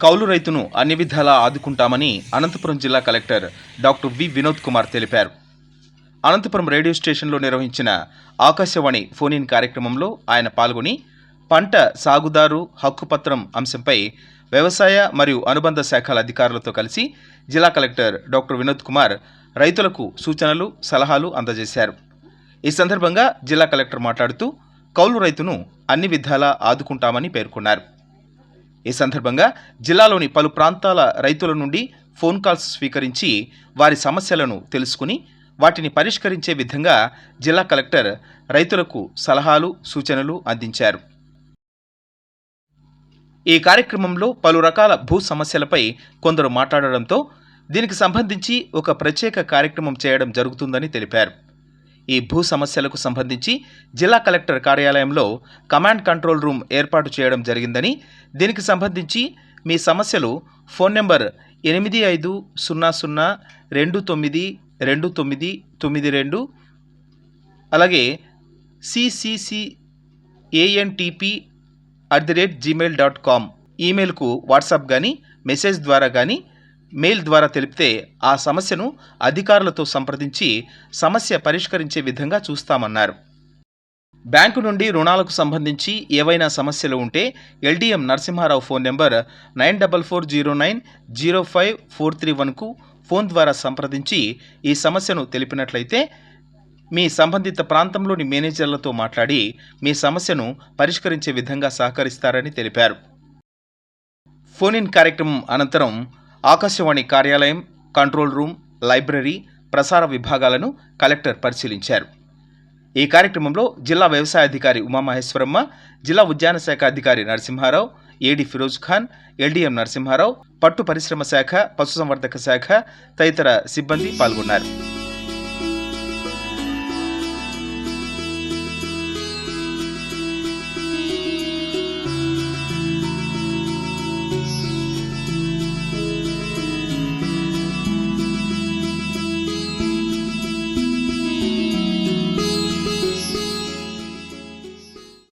కౌలు రైతును అన్ని విధాలా ఆదుకుంటామని అనంతపురం జిల్లా collector doctor V Vinod Kumar తెలిపారు. అనంతపురం రేడియో స్టేషన్లో నిర్వహించిన ఆకాశవాణి ఫోన్ ఇన్ కార్యక్రమంలో ఆయన పాల్గొని పంట సాగుదారు హక్కుపత్రం అంశంపై వ్యవసాయ మరియు అనుబంధ శాఖల అధికారులతో కలిసి జిల్లా కలెక్టర్ డాక్టర్ వినోద్ కుమార్ రైతులకు సూచనలు సలహాలు అందజేశారు. ఈ సందర్భంగా జిల్లా కలెక్టర్ మాట్లాడుతూ కౌలు రైతును అన్ని విధాలా ఆదుకుంటామని పేర్కొన్నారు. ఈ సందర్భంగా జిల్లాలోని పలు ప్రాంతాల రైతుల నుండి ఫోన్ కాల్స్ స్వీకరించి వారి సమస్యలను తెలుసుకుని వాటిని పరిష్కరించే విధంగా జిల్లా కలెక్టర్ రైతులకు సలహాలు సూచనలు అందించారు. ఈ కార్యక్రమంలో పలు రకాల భూ సమస్యలపై కొందరు మాట్లాడడంతో దీనికి సంబంధించి ఒక ప్రత్యేక కార్యక్రమం చేయడం జరుగుతుందని తెలిపారు. ఈ భూ సమస్యలకు సంబంధించి జిల్లా కలెక్టర్ కార్యాలయంలో కమాండ్ కంట్రోల్ రూమ్ ఏర్పాటు చేయడం జరిగిందని దీనికి సంబంధించి మీ సమస్యలు ఫోన్ నెంబర్ ఎనిమిది ఐదు సున్నా సున్నా రెండు తొమ్మిది రెండు తొమ్మిది తొమ్మిది రెండు అలాగే CCC ANTP at the rate Gmail dot com ఈమెయిల్కు WhatsApp కానీ మెసేజ్ ద్వారా కానీ మెయిల్ ద్వారా తెలిపితే ఆ సమస్యను అధికారులతో సంప్రదించి సమస్య పరిష్కరించే విధంగా చూస్తామన్నారు. బ్యాంకు నుండి రుణాలకు సంబంధించి ఏవైనా సమస్యలు ఉంటే LDM Narasimharao phone number nine double four zero nine zero five four three వన్కు phone ద్వారా సంప్రదించి ఈ సమస్యను తెలిపినట్లయితే మీ సంబంధిత ప్రాంతంలోని మేనేజర్లతో మాట్లాడి మీ సమస్యను పరిష్కరించే విధంగా సహకరిస్తారని తెలిపారు. ఫోన్ ఇన్ కార్యక్రమం అనంతరం ఆకాశవాణి కార్యాలయం కంట్రోల్ రూమ్ లైబ్రరీ ప్రసార విభాగాలను కలెక్టర్ పరిశీలించారు. ఈ కార్యక్రమంలో జిల్లా వ్యవసాయ అధికారి ఉమామహేశ్వరమ్మ జిల్లా ఉద్యాన శాఖ అధికారి నరసింహారావు ఏడి ఫిరోజ్ ఖాన్ ఎల్డీఎం నరసింహారావు పట్టు పరిశ్రమ శాఖ పశుసంవర్ధక శాఖ తదితర సిబ్బంది పాల్గొన్నారు.